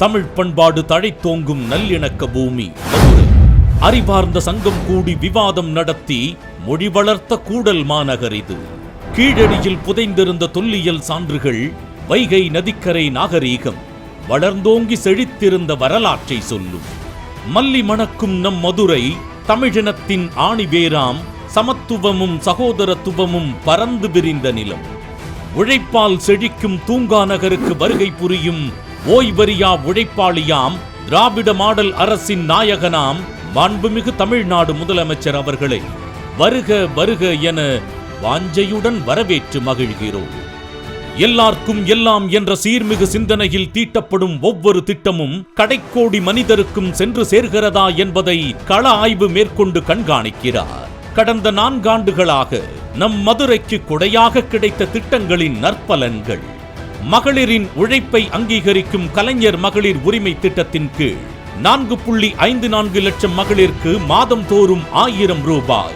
தமிழ் பண்பாடு தழைத்தோங்கும் நல்லிணக்க பூமி. மதுரை. அறிவார்ந்த சங்கம் கூடி விவாதம் நடத்தி மொழி வளர்த்த கூடல் மாநகர் இது. கீழடியில் புதைந்திருந்த தொல்லியல் சான்றுகள் வைகை நதிக்கரை நாகரீகம். வளர்ந்தோங்கி செழித்திருந்த வரலாற்றை சொல்லும். மல்லி மணக்கும் நம் மதுரை தமிழினத்தின் ஆணிவேராம் சமத்துவமும் சகோதரத்துவமும் பறந்து விரிந்த நிலம். உழைப்பால் செழிக்கும் தூங்கா நகருக்கு வருகை புரியும் ஓய்வறியா உழைப்பாளியாம் திராவிட மாடல் அரசின் நாயகனாம் மாண்புமிகு தமிழ்நாடு முதலமைச்சர் அவர்களை வருக வருக என வாஞ்சையுடன் வரவேற்று மகிழ்கிறோம். எல்லார்க்கும் எல்லாம் என்ற சீர்மிகு சிந்தனையில் தீட்டப்படும் ஒவ்வொரு திட்டமும் கடைக்கோடி மனிதருக்கும் சென்று சேர்கிறதா என்பதை கள ஆய்வு மேற்கொண்டு கண்காணிக்கிறார். கடந்த நான்காண்டுகளாக நம் மதுரைக்கு கொடையாக கிடைத்த திட்டங்களின் நற்பலன்கள் மகளிரின் உழைப்பை அங்கீகரிக்கும் கலைஞர் மகளிர் உரிமை திட்டத்தின் கீழ் நான்கு புள்ளி ஐந்து நான்கு லட்சம் மகளிருக்கு மாதம் தோறும் ஆயிரம் ரூபாய்.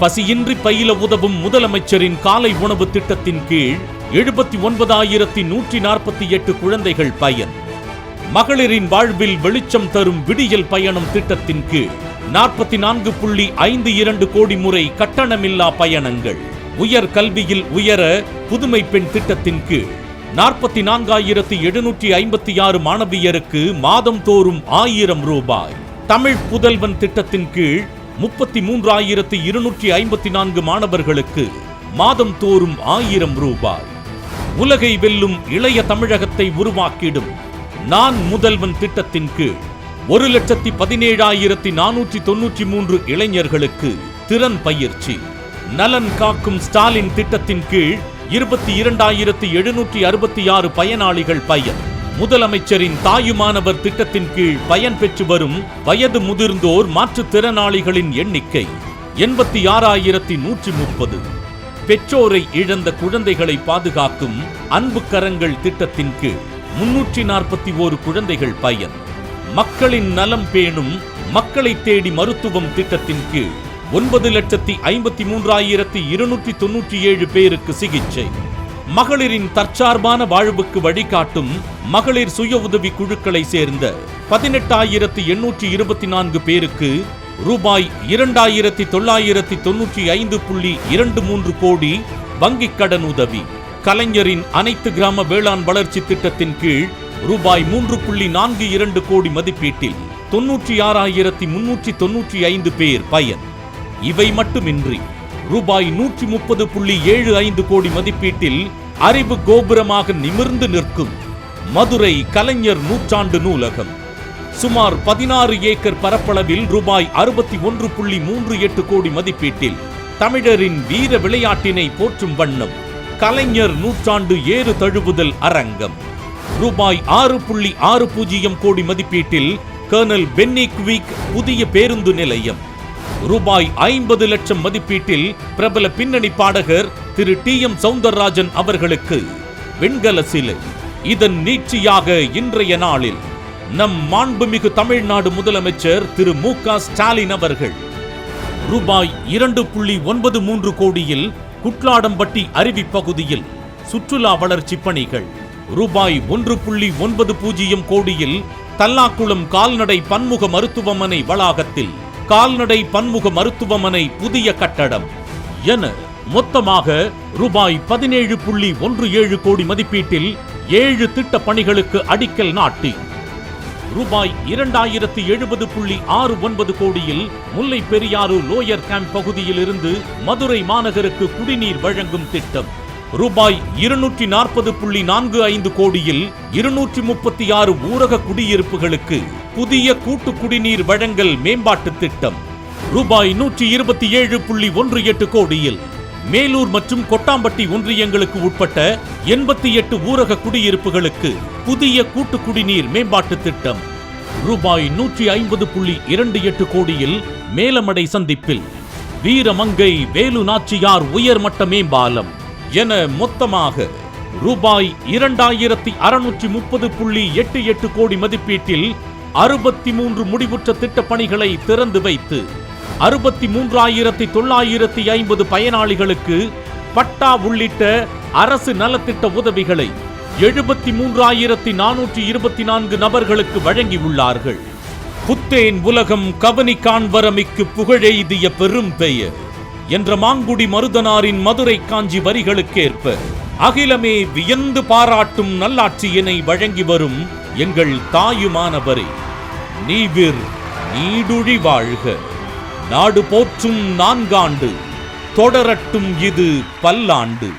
பசியின்றி பயில உதவும் முதலமைச்சரின் காலை உணவு திட்டத்தின் கீழ் எழுபத்தி ஒன்பதாயிரத்தி நூற்றி நாற்பத்தி எட்டு குழந்தைகள் பயன். மகளிரின் வாழ்வில் வெளிச்சம் தரும் விடியல் பயணம் திட்டத்தின் கீழ் நாற்பத்தி நான்கு புள்ளி ஐந்து இரண்டு கோடி முறை கட்டணமில்லா பயணங்கள். உயர் கல்வியில் உயர புதுமை பெண் திட்டத்தின் கீழ் நாற்பத்தி நான்காயிரத்தி எழுநூற்றி ஐம்பத்தி ஆறு மாணவியருக்கு மாதம் தோறும் ஆயிரம் ரூபாய். தமிழ் புதல்வன் திட்டத்தின் கீழ் முப்பத்தி மூன்றாயிரத்தி இருநூற்றி ஐம்பத்தி நான்கு மாணவர்களுக்கு மாதம் தோறும் ஆயிரம் ரூபாய். உலகை வெல்லும் இளைய தமிழகத்தை உருவாக்கிடும் நான் முதல்வன் திட்டத்தின் கீழ் ஒரு லட்சத்தி பதினேழாயிரத்தி நானூற்றி தொன்னூற்றி மூன்று இளைஞர்களுக்கு திறன் பயிற்சி. நலன் காக்கும் ஸ்டாலின் திட்டத்தின் கீழ் இருபத்தி இரண்டாயிரத்தி எழுநூற்றி அறுபத்தி ஆறு பயனாளிகள் பயன். முதலமைச்சரின் தாயுமானவர் திட்டத்தின் கீழ் பயன் பெற்று வரும் வயது முதிர்ந்தோர் மாற்றுத்திறனாளிகளின் எண்ணிக்கை எண்பத்தி ஆறாயிரத்தி நூற்றி முப்பது. பெற்றோரை இழந்த குழந்தைகளை பாதுகாக்கும் அன்பு கரங்கள் திட்டத்தின் கீழ் முன்னூற்றி நாற்பத்தி ஓரு குழந்தைகள் பயன். மக்களின் நலம் பேணும் மக்களை தேடி மருத்துவம் திட்டத்தின் கீழ் ஒன்பது லட்சத்தி ஐம்பத்தி மூன்றாயிரத்தி இருநூற்றி தொன்னூற்றி ஏழு பேருக்கு சிகிச்சை. மகளிரின் தற்சார்பான வாழ்வுக்கு வழிகாட்டும் மகளிர் சுய உதவி குழுக்களை சேர்ந்த பதினெட்டாயிரத்தி எண்ணூற்றி இருபத்தி நான்கு பேருக்கு ரூபாய் இரண்டாயிரத்தி தொள்ளாயிரத்தி தொன்னூற்றி ஐந்து புள்ளி இரண்டு மூன்று கோடி வங்கிக் கடன் உதவி. கலைஞரின் அனைத்து கிராம வேளாண் வளர்ச்சி திட்டத்தின் கீழ் ரூபாய் மூன்று புள்ளி நான்கு இரண்டு கோடி மதிப்பீட்டில் தொன்னூற்றி ஆறாயிரத்தி முன்னூற்றி தொன்னூற்றி ஐந்து பேர் பயன். இவை மட்டுமின்றி ரூபாய் நூற்றி முப்பது புள்ளி ஏழு ஐந்து கோடி மதிப்பீட்டில் அறிவு கோபுரமாக நிமிர்ந்து நிற்கும் மதுரை கலைஞர் நூற்றாண்டு நூலகம். சுமார் பதினாறு ஏக்கர் பரப்பளவில் ரூபாய் அறுபத்தி ஒன்று புள்ளி மூன்று எட்டு கோடி மதிப்பீட்டில் தமிழரின் வீர விளையாட்டினை போற்றும் வண்ணம் கலைஞர் நூற்றாண்டு ஏறு தழுவுதல் அரங்கம். ரூபாய் ஆறு புள்ளி ஆறு பூஜ்ஜியம் கோடி மதிப்பீட்டில் கர்னல் பென்னி குவிக் புதிய பேருந்து நிலையம். ரூபாய் ஐம்பது லட்சம் மதிப்பீட்டில் பிரபல பின்னணி பாடகர் திரு டி எம் சவுந்தரராஜன் அவர்களுக்கு வெண்கல சிலை. இதன் நீட்சியாக இன்றைய நாளில் நம் மாண்புமிகு தமிழ்நாடு முதலமைச்சர் திரு மு க ஸ்டாலின் அவர்கள் ரூபாய் இரண்டு புள்ளி ஒன்பது மூன்று கோடியில் குட்லாடம்பட்டி அருவி பகுதியில் சுற்றுலா வளர்ச்சி பணிகள். ரூபாய் ஒன்று புள்ளி ஒன்பது பூஜ்ஜியம் கோடியில் தல்லாக்குளம் கால்நடை பன்முக மருத்துவமனை வளாகத்தில் கால்நடை பன்முக மருத்துவமனை புதிய கட்டடம் என மொத்தமாக ரூபாய் பதினேழு புள்ளி ஒன்று ஏழு கோடி மதிப்பீட்டில் ஏழு திட்ட பணிகளுக்கு அடிக்கல் நாட்டி. ரூபாய் இரண்டாயிரத்து எழுபது புள்ளி ஆறு ஒன்பது கோடியில் முல்லை பெரியாறு லோயர் கேம்ப் பகுதியில் இருந்து மதுரை மாநகருக்கு குடிநீர் வழங்கும் திட்டம். ரூபாய் இருநூற்றி நாற்பது புள்ளி நான்கு ஐந்து கோடியில் இருநூற்றி முப்பத்தி ஆறு ஊரக குடியிருப்புகளுக்கு. புதிய கூட்டு குடிநீர் வழங்கல் மேம்பாட்டு திட்டம். ரூபாய் நூற்றி இருபத்தி ஏழு புள்ளி ஒன்று எட்டு கோடியில். மேலூர் மற்றும் கொட்டாம்பட்டி ஒன்றியங்களுக்கு உட்பட்ட எண்பத்தி எட்டு ஊரக குடியிருப்புகளுக்கு புதிய கூட்டு குடிநீர் மேம்பாட்டு திட்டம். ரூபாய் நூற்றி ஐம்பது புள்ளி இரண்டு எட்டு கோடியில் மேலமடை சந்திப்பில். வீரமங்கை வேலு நாச்சியார் உயர்மட்ட மேம்பாலம். என மொத்தமாக ரூபாய் இரண்டாயிரத்தி அறுநூற்றி முப்பது புள்ளி எட்டு எட்டு கோடி மதிப்பீட்டில் அறுபத்தி மூன்று முடிவுற்ற திட்டப் பணிகளை திறந்து வைத்து அறுபத்தி மூன்றாயிரத்தி தொள்ளாயிரத்தி ஐம்பது பயனாளிகளுக்கு பட்டா உள்ளிட்ட அரசு நலத்திட்ட உதவிகளை எழுபத்தி மூன்றாயிரத்தி நானூற்றி இருபத்தி நான்கு நபர்களுக்கு வழங்கியுள்ளார்கள். புத்தேன் உலகம் கவனி காண்பரமிக்கு புகழெய்திய பெரும் பெயர் என்ற மாங்குடி மருதனாரின் மதுரை காஞ்சி வரிகளுக்கேற்ப அகிலமே வியந்து பாராட்டும் நல்லாட்சியினை வழங்கி வரும் எங்கள் தாயுமானவரே நீவிர் நீடுழி வாழ்க. நாடு போற்றும் நான்காண்டு தொடரட்டும் இது பல்லாண்டு.